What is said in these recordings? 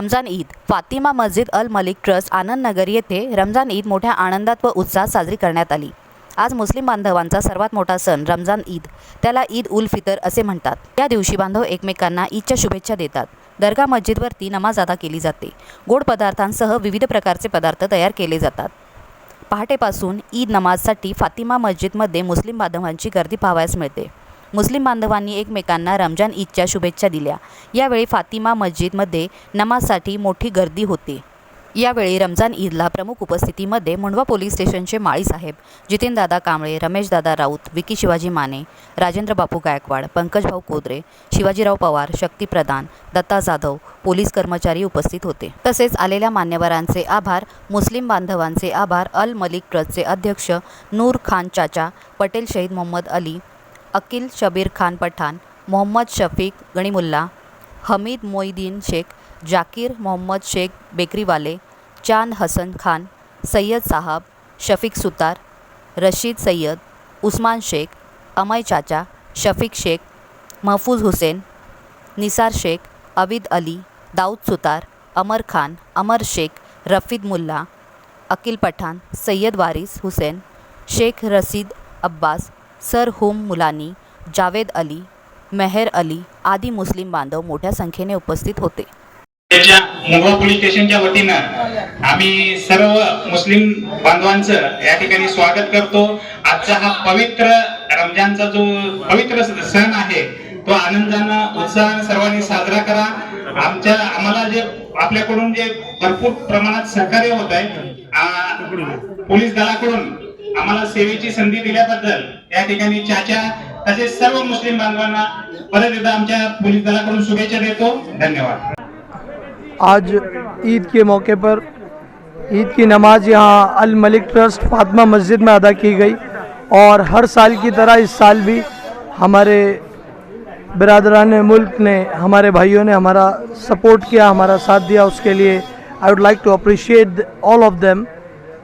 रमजान ईद फातिमा मस्जिद अल मलिक ट्रस्ट आनंद नगर येथे रमजान ईद मोठ्या आनंदात व उत्साहात साजरी करण्यात आली. आज मुस्लिम बांधवांचा सर्वात मोठा सण रमजान ईद त्याला ईद उल फितर असे म्हणतात. या दिवशी बांधव एकमेकांना ईदच्या शुभेच्छा देतात. दर्गा मस्जिदवरती नमाज अदा केली जाते. गोड पदार्थांसह विविध प्रकारचे पदार्थ तयार केले जातात. पहाटेपासून ईद नमाजसाठी फातिमा मस्जिदमध्ये मुस्लिम बांधवांची गर्दी पाहावयास मिळते. मुस्लिम बांधवांनी एकमेकांना रमजान ईदच्या शुभेच्छा दिल्या. यावेळी फातिमा मस्जिदमध्ये नमाजसाठी मोठी गर्दी होती. यावेळी रमजान ईदला प्रमुख उपस्थितीमध्ये मुंडवा पोलीस स्टेशनचे माळी साहेब कांबळे रमेशदादा राऊत विकी शिवाजी माने राजेंद्र बापू गायकवाड पंकजभाऊ कोदरे शिवाजीराव पवार शक्ती प्रधान दत्ता जाधव पोलीस कर्मचारी उपस्थित होते. तसेच आलेल्या मान्यवरांचे आभार मुस्लिम बांधवांचे आभार अल मलिक ट्रस्टचे अध्यक्ष नूर खान चाचा पटेल शहीद मोहम्मद अली अकिल शबीर खान पठाण मोहम्मद शफीक गणिमुल्ला हमीद मोईदीन शेख जाकीर मोहम्मद शेख बेकरीवाले चांद हसन खान सय्यद साहब शफीक सुतार रशीद सय्यद उस्मान शेख अमय चाचा शफीक शेख महफूज हुसेन निसार शेख अविद अली दाऊद सुतार अमर खान अमर शेख रफीद मुल्ला अकिल पठाण सय्यद वारिस हुसेन शेख रसीद अब्बास सर होम मुलानी जावेद अली मेहर अली आदी मुस्लिम बांधव मोठ्या संख्येने उपस्थित होते. त्याच्या मुंबई पोलीस स्टेशनच्या वतीनं आम्ही सर्व मुस्लिम बांधवांचं या ठिकाणी स्वागत करतो. आजचा हा पवित्र रमजानचा जो पवित्र सण आहे तो आनंदानं उत्साहानं सर्वांनी साजरा करा. आमच्या आम्हाला जे आपल्याकडून जे भरपूर प्रमाणात सहकार्य होत आहे पोलीस दलाकडून आज ईद के मौके पर ईद की नमाज़ यहाँ अल मलिक ट्रस्ट फातमा मस्जिद में अदा की गई और हर साल की तरह इस साल भी हमारे बरदरान मुल्क ने, हमारे भाइयों ने हमारा सपोर्ट किया, हमारा साथ दिया। उसके लिए I would like to appreciate all of them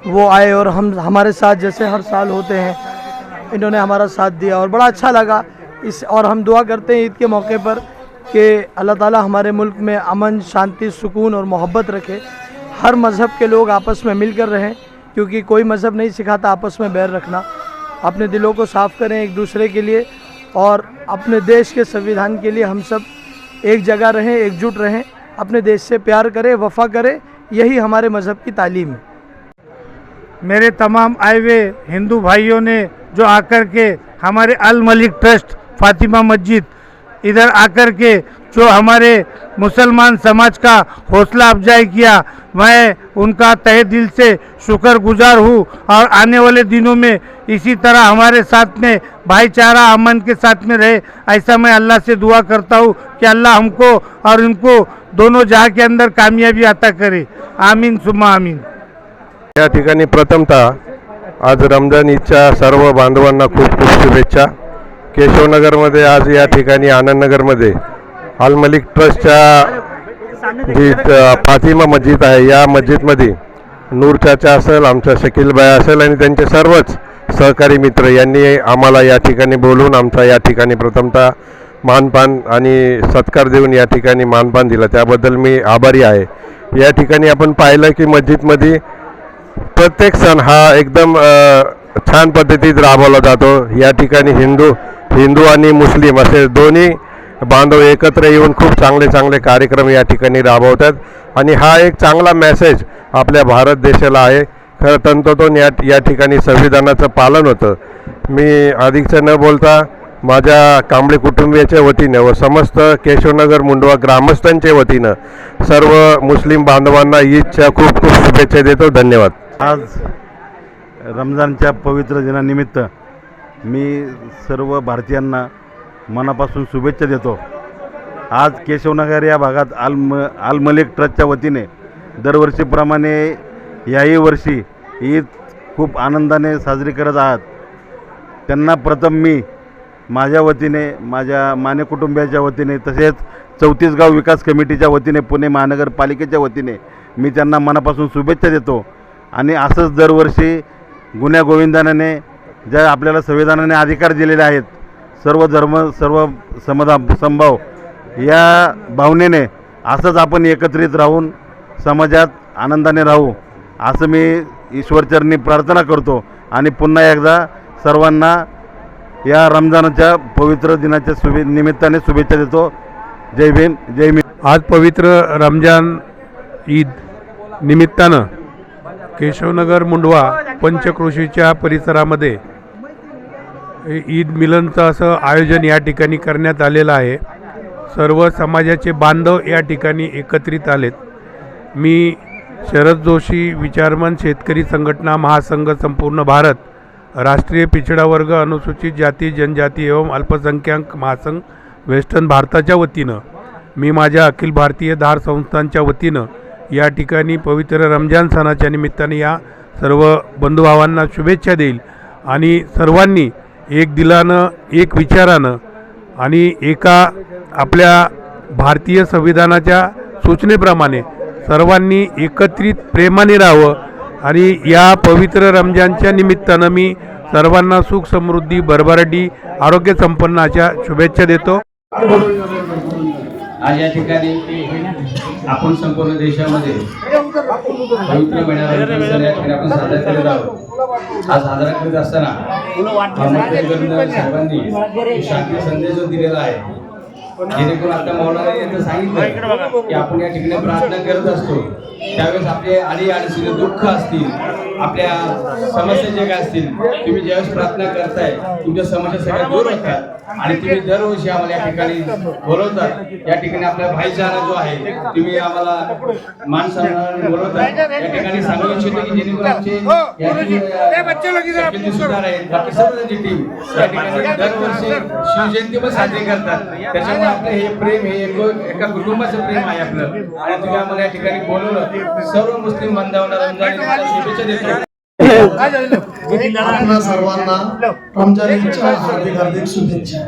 वो आए और हम, हमारे साथ जैसे हर साल होते हैं, इन्होंने हमारा साथ दिया और बड़ा अच्छा लगा। इस, और हम दुआ करते हैं ईद के मौके पर कि अल्लाह ताला हमारे मुल्क में अमन, शांति, सुकून और मोहब्बत रखे। हर मज़हब के लोग आपस में मिलकर रहें, क्योंकि कोई मज़हब नहीं सिखाता आपस में बैर रखना। अपने दिलों को साफ़ करें एक दूसरे के लिए और अपने देश के संविधान के लिए हम सब एक जगह रहें, एकजुट रहें। अपने देश से प्यार करें, वफा करें, यही हमारे मज़हब की तालीम है। मेरे तमाम आए हुए हिंदू भाइयों ने जो आकर के हमारे अल मलिक ट्रस्ट, फातिमा मस्जिद, इधर आकर के जो हमारे मुसलमान समाज का हौसला अफजाई किया, मैं उनका तहे दिल से शुक्रगुजार हूँ और आने वाले दिनों में इसी तरह हमारे साथ में, भाईचारा अमन के साथ में रहे, ऐसा मैं अल्लाह से दुआ करता हूँ कि अल्लाह हमको और इनको दोनों जहाँ के अंदर कामयाबी अता करे। आमीन सुमा आमीन। या ठिकाणी प्रथमतः आज रमजान ईदच्या सर्व बांधवांना खूप खूप शुभेच्छा. केशवनगरमध्ये आज या ठिकाणी आनंदनगरमध्ये अल मलिक ट्रस्टच्या जी फातिमा मस्जिद आहे. या मस्जिदमध्ये नूरचाचा असेल आमच्या शकीलबाई असेल आणि त्यांचे सर्वच सहकारी मित्र यांनी आम्हाला या ठिकाणी बोलून आमचा या ठिकाणी प्रथमतः मानपान आणि सत्कार देऊन या ठिकाणी मानपान दिलं. त्याबद्दल मी आभारी आहे. या ठिकाणी आपण पाहिलं की मस्जिदमध्ये प्रत्येक सण हा एकदम छान पद्धतीत राबवला जातो. या ठिकाणी हिंदू हिंदू आणि मुस्लिम असे दोन्ही बांधव एकत्र येऊन खूप चांगले चांगले कार्यक्रम या ठिकाणी राबवतात. आणि हा एक चांगला मेसेज आपल्या भारत देशाला आहे. खरं तंतोतोन या या ठिकाणी संविधानाचं पालन होतं. मी अधिकचं न बोलता माझ्या कांबळे कुटुंबियाच्या वतीनं व समस्त केशवनगर मुंडवा ग्रामस्थांच्या वतीनं सर्व मुस्लिम बांधवांना ईदच्या खूप खूप शुभेच्छा देतो. धन्यवाद. आज रमजानच्या पवित्र दिनानिमित्त मी सर्व भारतीयांना मनापासून शुभेच्छा देतो. आज केशवनगर या भागात आलम आलमलिक ट्रस्टच्या वतीने दरवर्षीप्रमाणे याही वर्षी ईद खूप आनंदाने साजरी करत आहात. त्यांना प्रथम मी माझ्या वतीने माझ्या माने कुटुंबियाच्या वतीने तसेच चौतीसगाव विकास कमिटीच्या वतीने पुणे महानगरपालिकेच्या वतीने मी त्यांना मनापासून शुभेच्छा देतो. आणि असंच दरवर्षी गुण्यागोविंदानाने ज्या आपल्याला संविधानाने अधिकार दिलेले आहेत सर्व धर्म सर्व समदा समभाव या भावनेने असंच आपण एकत्रित राहून समाजात आनंदाने राहू असं मी ईश्वरचरणी प्रार्थना करतो. आणि पुन्हा एकदा सर्वांना या रमजानाच्या पवित्र दिनाच्या शुभे निमित्ताने शुभेच्छा देतो. जय भीम जय भीम आज पवित्र रमजान ईद निमित्तानं केशवनगर मुंडवा पंचक्रोशीच्या परिसरामध्ये ईद मिलनचं असं आयोजन या ठिकाणी करण्यात आलेलं आहे. सर्व समाजाचे बांधव या ठिकाणी एकत्रित आलेत. मी शरद जोशी विचारमन शेतकरी संघटना महासंघ संपूर्ण भारत राष्ट्रीय पिछडा वर्ग अनुसूचित जाती जनजाती एवं अल्पसंख्याक महासंघ वेस्टर्न भारताच्या वतीनं मी माझ्या अखिल भारतीय धार संस्थांच्या वतीनं या ठिकाणी पवित्र रमजान सणाच्या निमित्ताने या सर्व बंधुभावांना शुभेच्छा देईल. आणि सर्वांनी एक दिलानं एक विचारानं आणि एका आपल्या भारतीय संविधानाच्या सूचनेप्रमाणे सर्वांनी एकत्रित प्रेमाने राहावं. आणि या पवित्र रमजानच्या निमित्तानं मी सर्वांना सुख समृद्धी भरभराटी आरोग्य संपन्नाच्या शुभेच्छा देतो. आज या ठिकाणी आपण संपूर्ण देशामध्ये पवित्र या ठिकाणी आपण साजरा करत आहोत. हा साजरा करत असताना आंबेडकर साहेबांनी शांती संदेश जो दिलेला आहे. जेणेकरून आता मौलाने यांनी सांगितलं की आपण या ठिकाणी प्रार्थना करत असतो. त्यावेळेस आपले आडी अडचणी दुःख असतील आपल्या समस्या जे काय असतील तुम्ही ज्यावेळेस प्रार्थना करताय तुमच्या समस्या सगळ्या दूर होतात. आणि तुम्ही दरवर्षी आम्हाला या ठिकाणी बोलवतात या ठिकाणी आपला भाईचारा जो आहे तुम्ही आम्हाला मान सन्मानाने बोलवतात या ठिकाणी सांगू इच्छितो की जेणेकरून आमचे सुधार आहेत. बाकी सर्व टीम या ठिकाणी दरवर्षी शिवजयंती पण साजरी करतात. त्याच्यामुळे आपलं हे प्रेम हे एक- एका कुटुंबाचं प्रेम आहे आपलं. आणि तुम्ही आम्हाला या ठिकाणी बोलवलं. सर्व मुस्लिम बांधवांना शुभेच्छा देतो. सर्वांना रमजान ईदच्या हार्दिक हार्दिक शुभेच्छा.